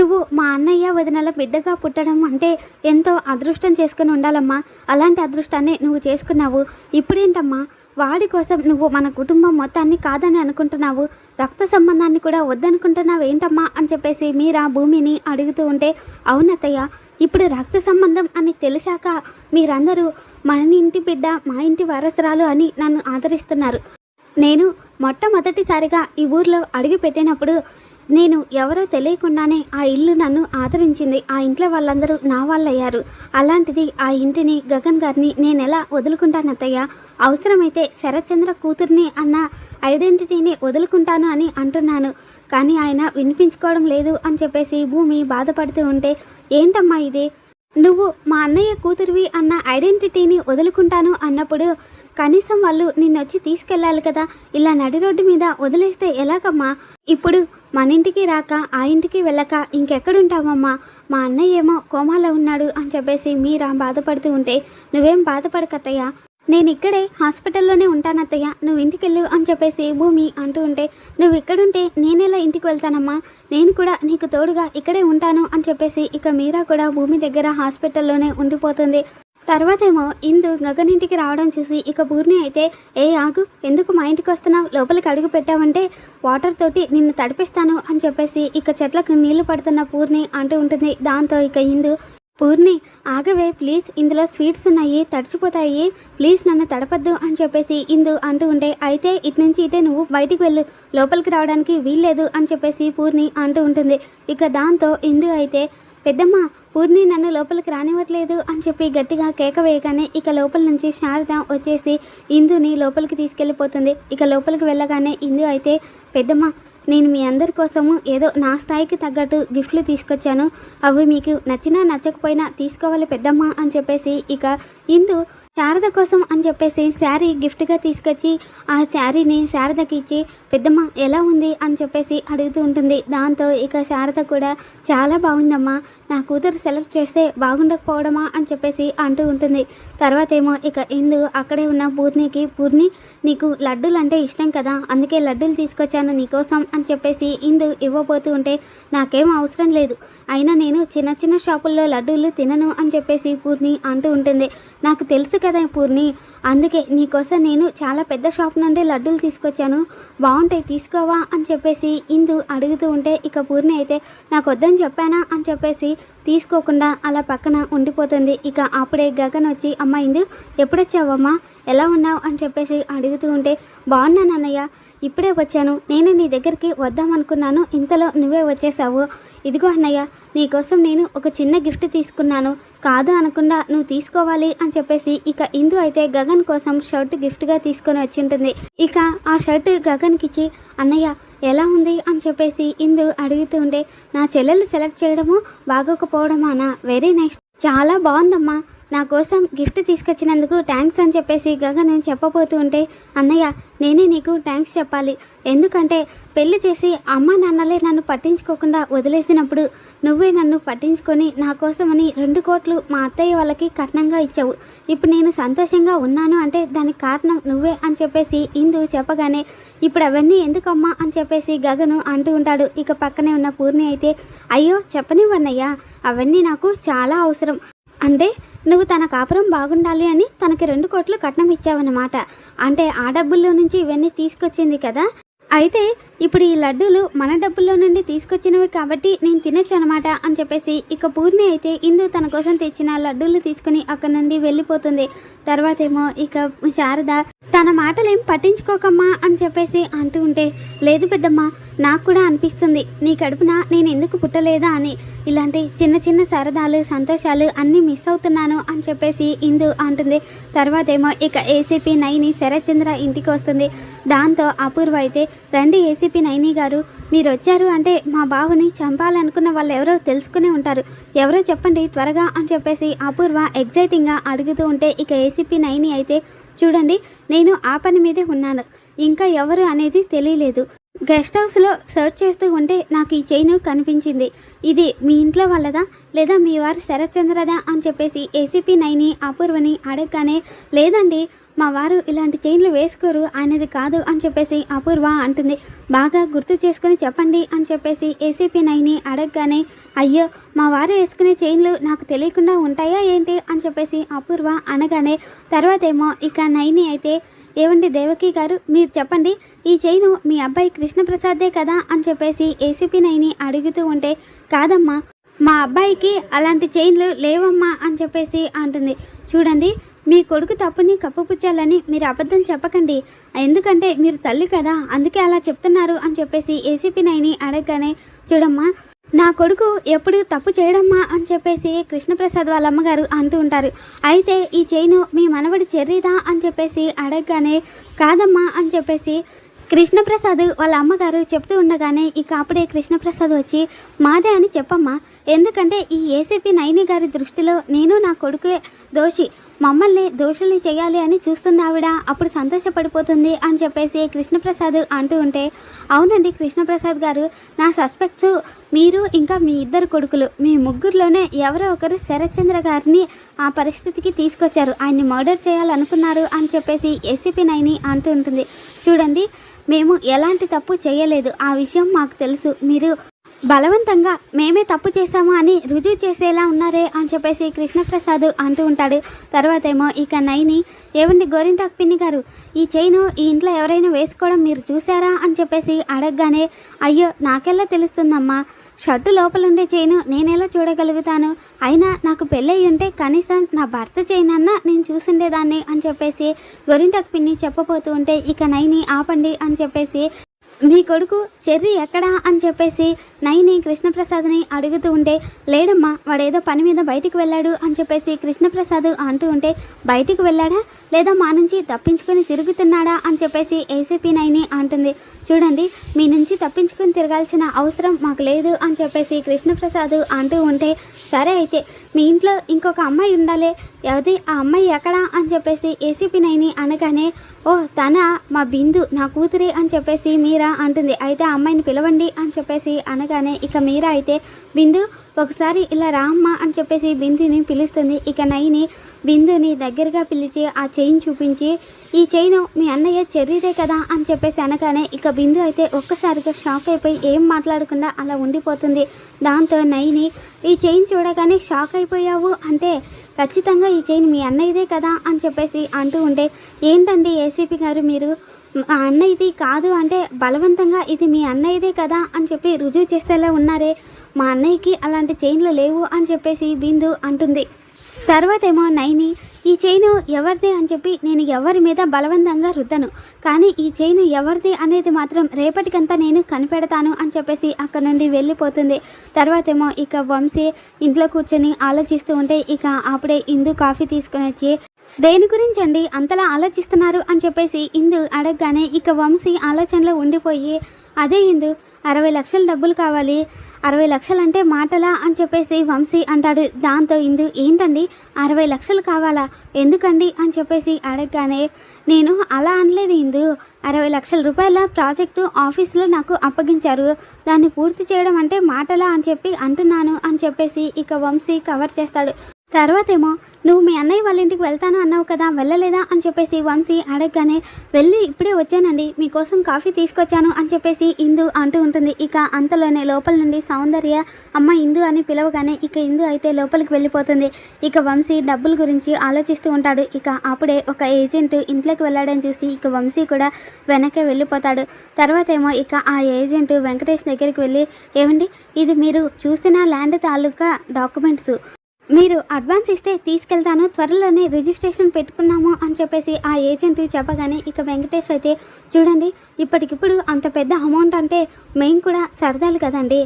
నువ్వు మా అన్నయ్య వదినల బిడ్డగా పుట్టడం అంటే ఎంతో అదృష్టం చేసుకుని ఉండాలమ్మా. అలాంటి అదృష్టాన్ని నువ్వు చేసుకున్నావు. ఇప్పుడేంటమ్మా? వాడి కోసం నువ్వు మన కుటుంబం మొత్తాన్ని కాదని అనుకుంటున్నావు. రక్త సంబంధాన్ని కూడా వద్దనుకుంటున్నావు ఏంటమ్మా అని చెప్పేసి మీరా భూమిని అడుగుతూ ఉంటే అవునతయ్య ఇప్పుడు రక్త సంబంధం అని తెలిసాక మీరందరూ మన ఇంటి బిడ్డ మా ఇంటి వారసురాలు అని నన్ను ఆదరిస్తున్నారు. నేను మొట్టమొదటిసారిగా ఈ ఊర్లో అడుగు పెట్టినప్పుడు నేను ఎవరో తెలియకుండానే ఆ ఇల్లు నన్ను ఆదరించింది. ఆ ఇంట్లో వాళ్ళందరూ నా వాళ్ళయ్యారు. అలాంటిది ఆ ఇంటిని గగన్ గారిని నేను ఎలా వదులుకుంటానత్తయ్య? అవసరమైతే శరత్చంద్ర కూతుర్ని అన్న ఐడెంటిటీని వదులుకుంటాను అని అంటున్నాను. కానీ ఆయన వినిపించుకోవడం లేదు అని చెప్పేసి భూమి బాధపడుతూ ఉంటే ఏంటమ్మా ఇది? నువ్వు మా అన్నయ్య కూతురివి అన్న ఐడెంటిటీని వదులుకుంటాను అన్నప్పుడు కనీసం వాళ్ళు నిన్నొచ్చి తీసుకెళ్ళాలి కదా ఇలా నడి రోడ్డు మీద వదిలేస్తే ఎలాగమ్మా? ఇప్పుడు మన ఇంటికి రాక ఆ ఇంటికి వెళ్ళక ఇంకెక్కడుంటావమ్మా? మా అన్నయ్య ఏమో కోమాలో ఉన్నాడు అని చెప్పేసి మీరా బాధపడుతూ ఉంటే నువ్వేం బాధపడకత్తయ్యా? నేను ఇక్కడే హాస్పిటల్లోనే ఉంటానత్తయ్య నువ్వు ఇంటికి వెళ్ళు అని చెప్పేసి భూమి అంటూ ఉంటే నువ్వు ఇక్కడుంటే నేనెలా ఇంటికి వెళ్తానమ్మా? నేను కూడా నీకు తోడుగా ఇక్కడే ఉంటాను అని చెప్పేసి ఇక మీరా కూడా భూమి దగ్గర హాస్పిటల్లోనే ఉండిపోతుంది. తర్వాతేమో ఇందు గగనింటికి రావడం చూసి ఇక పూర్ణి అయితే ఏ ఆగు ఎందుకు మా ఇంటికి వస్తున్నావు? లోపలికి అడుగు పెట్టావంటే వాటర్ తోటి నిన్ను తడిపిస్తాను అని చెప్పేసి ఇక చెట్లకు నీళ్ళు పడుతున్న పూర్ణి అంటూ ఉంటుంది. దాంతో ఇక ఇందు పూర్ణి ఆగవే ప్లీజ్ ఇందులో స్వీట్స్ ఉన్నాయి తడిచిపోతాయి ప్లీజ్ నన్ను తడపద్దు అని చెప్పేసి ఇందు అంటూ ఉంటే అయితే ఇటు నుంచి ఇటే నువ్వు బయటికి వెళ్ళు లోపలికి రావడానికి వీల్లేదు అని చెప్పేసి పూర్ణి అంటూ ఉంటుంది. ఇక దాంతో ఇందు అయితే పెద్దమ్మ పూర్ణి నన్ను లోపలికి రానివ్వట్లేదు అని చెప్పి గట్టిగా కేక వేయగానే ఇక లోపల నుంచి శారద వచ్చేసి ఇందుని లోపలికి తీసుకెళ్ళిపోతుంది. ఇక లోపలికి వెళ్ళగానే ఇందు అయితే పెద్దమ్మ నేను మీ అందరి కోసము ఏదో నా స్థాయికి తగ్గట్టు గిఫ్ట్లు తీసుకొచ్చాను. అవి మీకు నచ్చినా నచ్చకపోయినా తీసుకోవాలి పెద్దమ్మ అని చెప్పేసి ఇక ఇందు శారద కోసం అని చెప్పేసి శారీ గిఫ్ట్గా తీసుకొచ్చి ఆ శారీని శారదకి ఇచ్చి పెద్దమ్మ ఎలా ఉంది? అని చెప్పేసి అడుగుతూ ఉంటుంది. దాంతో ఇక శారద కూడా చాలా బాగుందమ్మా నా కూతురు సెలెక్ట్ చేస్తే బాగుండకపోవడమా? అని చెప్పేసి అంటూ ఉంటుంది. తర్వాత ఏమో ఇక ఇందు అక్కడే ఉన్న పూర్ణికి పూర్ణి నీకు లడ్డూలు అంటే ఇష్టం కదా అందుకే లడ్డూలు తీసుకొచ్చాను నీకోసం అని చెప్పేసి ఇందు ఇవ్వబోతూ ఉంటే నాకేం అవసరం లేదు అయినా నేను చిన్న చిన్న షాపుల్లో లడ్డూలు తినను అని చెప్పేసి పూర్ణి అంటూ ఉంటుంది. నాకు తెలుసు కదా పూర్ణి? అందుకే నీకోసం నేను చాలా పెద్ద షాప్ నుండి లడ్డూలు తీసుకొచ్చాను. బాగుంటాయి తీసుకోవా అని చెప్పేసి ఇందు అడుగుతూ ఉంటే ఇక పూర్ణి అయితే నాకు వద్దని చెప్పానా? అని చెప్పేసి తీసుకోకుండా అలా పక్కన ఉండిపోతుంది. ఇక అప్పుడే గగన్ వచ్చి అమ్మ ఇందు ఎప్పుడొచ్చావమ్మా? ఎలా ఉన్నావు? అని చెప్పేసి అడుగుతూ ఉంటే బాగున్నాను అన్నయ్య ఇప్పుడే వచ్చాను. నేను నీ దగ్గరికి వద్దామనుకున్నాను. ఇంతలో నువ్వే వచ్చేసావు. ఇదిగో అన్నయ్య నీకోసం నేను ఒక చిన్న గిఫ్ట్ తీసుకున్నాను. కాదు అనకుండా నువ్వు తీసుకోవాలి అని చెప్పేసి ఇక ఇందు అయితే గగన్ కోసం షర్ట్ గిఫ్ట్గా తీసుకొని వచ్చి ఉంటుంది. ఇక ఆ షర్ట్ గగన్కి ఇచ్చి అన్నయ్య ఎలా ఉంది? అని చెప్పేసి ఇందు అడుగుతూ ఉండే నా చెల్లెలు సెలెక్ట్ చేయడము బాగోకపోవడమానా వెరీ నైస్. చాలా బాగుందమ్మా. నా కోసం గిఫ్ట్ తీసుకొచ్చినందుకు థ్యాంక్స్ అని చెప్పేసి గగన్ చెప్పబోతూ ఉంటే అన్నయ్య నేనే నీకు థ్యాంక్స్ చెప్పాలి. ఎందుకంటే పెళ్ళి చేసి అమ్మ నాన్నలే నన్ను పట్టించుకోకుండా వదిలేసినప్పుడు నువ్వే నన్ను పట్టించుకొని నా కోసమని రెండు కోట్లు మా అత్తయ్య వాళ్ళకి కట్నంగా ఇచ్చావు. ఇప్పుడు నేను సంతోషంగా ఉన్నాను అంటే దానికి కారణం నువ్వే అని చెప్పేసి ఇందు చెప్పగానే ఇప్పుడు అవన్నీ ఎందుకమ్మా? అని చెప్పేసి గగను అంటూ ఉంటాడు. ఇక పక్కనే ఉన్న పూర్ణి అయితే అయ్యో చెప్పనివ్వన్నయ్యా అవన్నీ నాకు చాలా అవసరం. అంటే నువ్వు తన కాపురం బాగుండాలి అని తనకి రెండు కోట్లు కట్నం ఇచ్చావన్నమాట. అంటే ఆ డబ్బుల్లో నుంచి ఇవన్నీ తీసుకొచ్చింది కదా? అయితే ఇప్పుడు ఈ లడ్డూలు మన డబ్బుల్లో నుండి తీసుకొచ్చినవి కాబట్టి నేను తినొచ్చు అనమాట అని చెప్పేసి ఇక పూర్ణి అయితే ఇందు తన కోసం తెచ్చిన లడ్డూలు తీసుకుని అక్కడ నుండి వెళ్ళిపోతుంది. తర్వాత ఏమో ఇక శారద తన మాటలేం పట్టించుకోకమ్మా అని చెప్పేసి అంటూ ఉంటే లేదు పెద్దమ్మ నాకు కూడా అనిపిస్తుంది. నీ కడుపున నేను ఎందుకు పుట్టలేదా అని. ఇలాంటి చిన్న చిన్న సరదాలు సంతోషాలు అన్నీ మిస్ అవుతున్నాను అని చెప్పేసి ఇందు అంటుంది. తర్వాత ఏమో ఇక ఏసీపీ నైని శరత్చంద్ర ఇంటికి వస్తుంది. దాంతో అపూర్వ అయితే రండి ఏసీపీ నైని గారు మీరు వచ్చారు అంటే మా బావుని చంపాలనుకున్న వాళ్ళు ఎవరో తెలుసుకునే ఉంటారు. ఎవరో చెప్పండి త్వరగా అని చెప్పేసి అపూర్వ ఎగ్జైటింగ్గా అడుగుతూ ఉంటే ఇక ఏసీపీ నైని అయితే చూడండి నేను ఆ పని మీదే ఉన్నాను. ఇంకా ఎవరు అనేది తెలియలేదు. గెస్ట్ హౌస్లో సెర్చ్ చేస్తూ ఉంటే నాకు ఈ చైన్ కనిపించింది. ఇది మీ ఇంట్లో వాళ్ళదా? లేదా మీ వారు శరత్చంద్రదా అని చెప్పేసి ఏసీపీ నైని అపూర్వని అడగగానే లేదండి మా వారు ఇలాంటి చైన్లు వేసుకోరు ఆయనది కాదు అని చెప్పేసి అపూర్వ అంటుంది. బాగా గుర్తు చేసుకుని చెప్పండి అని చెప్పేసి ఏసీపీ నైని అడగగానే అయ్యో మా వారు వేసుకునే చైన్లు నాకు తెలియకుండా ఉంటాయా ఏంటి? అని చెప్పేసి అపూర్వ అనగానే తర్వాత ఏమో ఇక నైని అయితే ఏవండి దేవకి గారు? మీరు చెప్పండి. ఈ చైను మీ అబ్బాయి కృష్ణప్రసాదే కదా అని చెప్పేసి ఏసీపీ నైని అడుగుతూ ఉంటే కాదమ్మా మా అబ్బాయికి అలాంటి చైన్లు లేవమ్మా అని చెప్పేసి అంటుంది. చూడండి మీ కొడుకు తప్పుని కప్పుపుచ్చాలని మీరు అబద్ధం చెప్పకండి. ఎందుకంటే మీరు తల్లి కదా అందుకే అలా చెప్తున్నారు అని చెప్పేసి ఏసీపీ నైని అడగగానే చూడమ్మా నా కొడుకు ఎప్పుడు తప్పు చేయడమ్మా అని చెప్పేసి కృష్ణప్రసాద్ వాళ్ళ అమ్మగారు అంటూ ఉంటారు. అయితే ఈ చైను మీ మనవడి చెర్రీదా అని చెప్పేసి అడగగానే కాదమ్మా అని చెప్పేసి కృష్ణప్రసాద్ వాళ్ళ అమ్మగారు చెప్తూ ఉండగానే ఇక అప్పుడే కృష్ణప్రసాద్ వచ్చి మాదే అని చెప్పమ్మా. ఎందుకంటే ఈ ఏసీపీ నైని గారి దృష్టిలో నేను నా కొడుకే దోషి. మమ్మల్ని దోషుల్ని చేయాలి అని చూస్తుంది ఆవిడ. అప్పుడు సంతోషపడిపోతుంది అని చెప్పేసి కృష్ణప్రసాద్ అంటూ ఉంటే అవునండి కృష్ణప్రసాద్ గారు నా సస్పెక్ట్స్ మీరు ఇంకా మీ ఇద్దరు కొడుకులు. మీ ముగ్గురులోనే ఎవరో ఒకరు శరత్చంద్ర గారిని ఆ పరిస్థితికి తీసుకొచ్చారు. ఆయన్ని మర్డర్ చేయాలనుకున్నారు అని చెప్పేసి ఏసీపీ నైని అంటూ ఉంటుంది. చూడండి మేము ఎలాంటి తప్పు చేయలేదు. ఆ విషయం మాకు తెలుసు. మీరు బలవంతంగా మేమే తప్పు చేశాము అని రుజువు చేసేలా ఉన్నారే అని చెప్పేసి కృష్ణప్రసాద్ అంటూ ఉంటాడు. తర్వాత ఏమో ఇక నైని ఏవండి గోరింటాక్ పిన్ని గారు ఈ చైను ఈ ఇంట్లో ఎవరైనా వేసుకోవడం మీరు చూసారా అని చెప్పేసి అడగగానే అయ్యో నాకెల్లా తెలుస్తుందమ్మా షర్టు లోపల ఉండే చైను నేనెలా చూడగలుగుతాను? అయినా నాకు పెళ్ళయి ఉంటే కనీసం నా భర్త చైన్ అన్నా నేను చూసుండేదాన్ని అని చెప్పేసి గొరింటకు పిన్ని చెప్పబోతూ ఉంటే ఇక నైని ఆపండి అని చెప్పేసి మీ కొడుకు చెర్రీ ఎక్కడా అని చెప్పేసి నైని కృష్ణప్రసాద్ని అడుగుతూ ఉంటే లేడమ్మా వాడేదో పని మీద బయటికి వెళ్ళాడు అని చెప్పేసి కృష్ణప్రసాద్ అంటూ ఉంటే బయటికి వెళ్ళాడా? లేదా మా నుంచి తప్పించుకొని తిరుగుతున్నాడా? అని చెప్పేసి ఏసీపీ నైని అంటుంది. చూడండి మీ నుంచి తప్పించుకొని తిరగాల్సిన అవసరం మాకు లేదు అని చెప్పేసి కృష్ణప్రసాద్ అంటూ ఉంటే సరే అయితే మీ ఇంట్లో ఇంకొక అమ్మాయి ఉండాలి. ఎవరి ఆ అమ్మాయి ఎక్కడా? అని చెప్పేసి ఏసీపీ నైని అనగానే ఓ తన మా బిందు నా కూతురి అని చెప్పేసి మీరా అంటుంది. అయితే ఆ అమ్మాయిని పిలవండి అని చెప్పేసి అనగానే ఇక మీరా అయితే బిందు ఒకసారి ఇలా రామ్మా అని చెప్పేసి బిందుని పిలుస్తుంది. ఇక నైని బిందుని దగ్గరగా పిలిచి ఆ చైన్ చూపించి ఈ చైన్ మీ అన్నయ్య చెర్రీదే కదా అని చెప్పేసి అనగానే ఇక బిందు అయితే ఒక్కసారిగా షాక్ అయిపోయి ఏం మాట్లాడకుండా అలా ఉండిపోతుంది. దాంతో నైని ఈ చైన్ చూడగానే షాక్ అయిపోయావు అంటే ఖచ్చితంగా ఈ చైన్ మీ అన్నయ్యదే కదా అని చెప్పేసి అంటూ ఉంటే ఏంటండి ఏసీపీ గారు మీరు? మా అన్నయ్యది కాదు అంటే బలవంతంగా ఇది మీ అన్నయ్యదే కదా అని చెప్పి రుజువు చేసేలా ఉన్నారే? మా అన్నయ్యకి అలాంటి చైన్లు లేవు అని చెప్పేసి బిందు అంటుంది. తర్వాత ఏమో నైని ఈ చైను ఎవరిది అని చెప్పి నేను ఎవరి మీద బలవంతంగా రుద్దను. కానీ ఈ చైను ఎవరిది అనేది మాత్రం రేపటికంతా నేను కనిపెడతాను అని చెప్పేసి అక్కడ నుండి వెళ్ళిపోతుంది. తర్వాత ఏమో ఇక వంశీ ఇంట్లో కూర్చొని ఆలోచిస్తూ ఉంటే ఇక అప్పుడే ఇందు కాఫీ తీసుకొని వచ్చి దేని గురించి అండి అంతలా ఆలోచిస్తున్నారు? అని చెప్పేసి ఇందు అడగగానే ఇక వంశీ ఆలోచనలో ఉండిపోయి అదే ఇందు అరవై లక్షల డబ్బులు కావాలి. అరవై లక్షలు అంటే మాటలా అని చెప్పేసి వంశీ అంటాడు. దాంతో ఇందు ఏంటండి? అరవై లక్షలు కావాలా? ఎందుకండి? అని చెప్పేసి అడగగానే నేను అలా అనలేదు ఇందు. అరవై లక్షల రూపాయల ప్రాజెక్టు ఆఫీస్లో నాకు అప్పగించారు. దాన్ని పూర్తి చేయడం అంటే మాటలా అని చెప్పి అంటున్నాను అని చెప్పేసి ఇక వంశీ కవర్ చేస్తాడు. తర్వాత ఏమో నువ్వు మీ అన్నయ్య వాళ్ళ ఇంటికి వెళ్తాను అన్నావు కదా వెళ్ళలేదా? అని చెప్పేసి వంశీ అడగగానే వెళ్ళి ఇప్పుడే వచ్చానండి మీకోసం కాఫీ తీసుకొచ్చాను అని చెప్పేసి ఇందు అంటూ ఉంటుంది. ఇక అంతలోనే లోపల నుండి సౌందర్య అమ్మ ఇందు అని పిలవగానే ఇక ఇందు అయితే లోపలికి వెళ్ళిపోతుంది. ఇక వంశీ డబ్బుల గురించి ఆలోచిస్తూ ఉంటాడు. ఇక అప్పుడే ఒక ఏజెంట్ ఇంట్లోకి వెళ్ళాడని చూసి ఇక వంశీ కూడా వెనక్కి వెళ్ళిపోతాడు. తర్వాత ఏమో ఇక ఆ ఏజెంట్ వెంకటేష్ దగ్గరికి వెళ్ళి ఏమండి ఇది మీరు చూసిన ల్యాండ్ తాలూకా డాక్యుమెంట్స్? మీరు అడ్వాన్స్ ఇస్తే తీసుకెళ్తాను త్వరలోనే రిజిస్ట్రేషన్ పెట్టుకుందాము అని చెప్పేసి ఆ ఏజెంట్ చెప్పగానే ఇక వెంకటేష్ అయితే చూడండి ఇప్పటికిప్పుడు అంత పెద్ద అమౌంట్ అంటే మేము కూడా సరదాలు కదండి.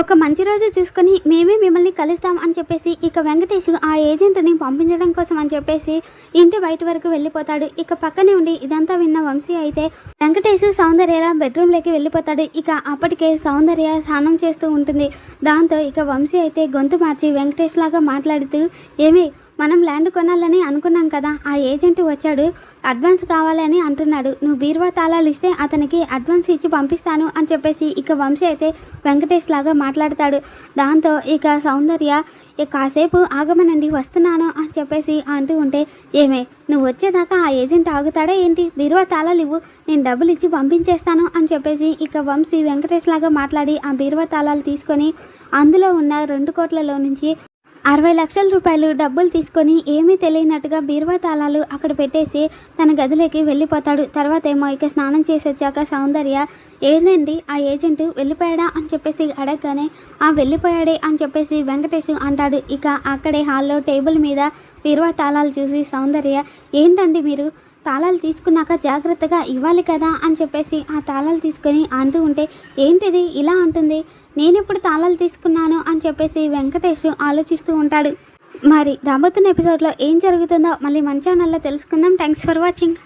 ఒక మంచి రోజు చూసుకొని మేమే మిమ్మల్ని కలుస్తాం అని చెప్పేసి ఇక వెంకటేష్ ఆ ఏజెంట్ని పంపించడం కోసం అని చెప్పేసి ఇంటి బయట వరకు వెళ్ళిపోతాడు. ఇక పక్కనే ఉండి ఇదంతా విన్న వంశీ అయితే వెంకటేష్ సౌందర్య బెడ్రూమ్లోకి వెళ్ళిపోతాడు. ఇక అప్పటికే సౌందర్య స్నానం చేస్తూ ఉంటుంది. దాంతో ఇక వంశీ అయితే గొంతు మార్చి వెంకటేష్ లాగా మాట్లాడుతూ ఏమి మనం ల్యాండ్ కొనాలని అనుకున్నాం కదా ఆ ఏజెంట్ వచ్చాడు అడ్వాన్స్ కావాలని అంటున్నాడు నువ్వు బీరువా తాళాలు ఇస్తే అతనికి అడ్వాన్స్ ఇచ్చి పంపిస్తాను అని చెప్పేసి ఇక వంశీ అయితే వెంకటేష్ లాగా మాట్లాడతాడు. దాంతో ఇక సౌందర్య ఇక కాసేపు ఆగమనండి వస్తున్నాను అని చెప్పేసి అంటూ ఉంటే ఏమే నువ్వు వచ్చేదాకా ఆ ఏజెంట్ ఆగుతాడా ఏంటి? బీరువా తాళాలు ఇవ్వు నేను డబ్బులు ఇచ్చి పంపించేస్తాను అని చెప్పేసి ఇక వంశీ వెంకటేష్ లాగా మాట్లాడి ఆ బీరువా తాళాలు తీసుకొని అందులో ఉన్న రెండు కోట్లలో నుంచి అరవై లక్షల రూపాయలు డబ్బులు తీసుకొని ఏమీ తెలియనట్టుగా బీరువా తాళాలు అక్కడ పెట్టేసి తన గదిలోకి వెళ్ళిపోతాడు. తర్వాత ఏమో ఇక స్నానం చేసి వచ్చాక సౌందర్య ఏంటండి ఆ ఏజెంట్ వెళ్ళిపోయాడా? అని చెప్పేసి అడగగానే ఆ వెళ్ళిపోయాడే అని చెప్పేసి వెంకటేష్ అంటాడు. ఇక అక్కడే హాల్లో టేబుల్ మీద బీరువా తాళాలు చూసి సౌందర్య ఏంటండి మీరు? తాళాలు తీసుకున్నాక జాగ్రత్తగా ఇవ్వాలి కదా అని చెప్పేసి ఆ తాళాలు తీసుకొని అంటూ ఉంటే ఏంటిది? ఇలా అంటుంది. నేను ఎప్పుడు తాళాలు తీసుకున్నాను? అని చెప్పేసి వెంకటేష్ ఆలోచిస్తూ ఉంటాడు. మరి రాబోతున్న ఎపిసోడ్లో ఏం జరుగుతుందో మళ్ళీ మన ఛానల్లో తెలుసుకుందాం. Thanks for watching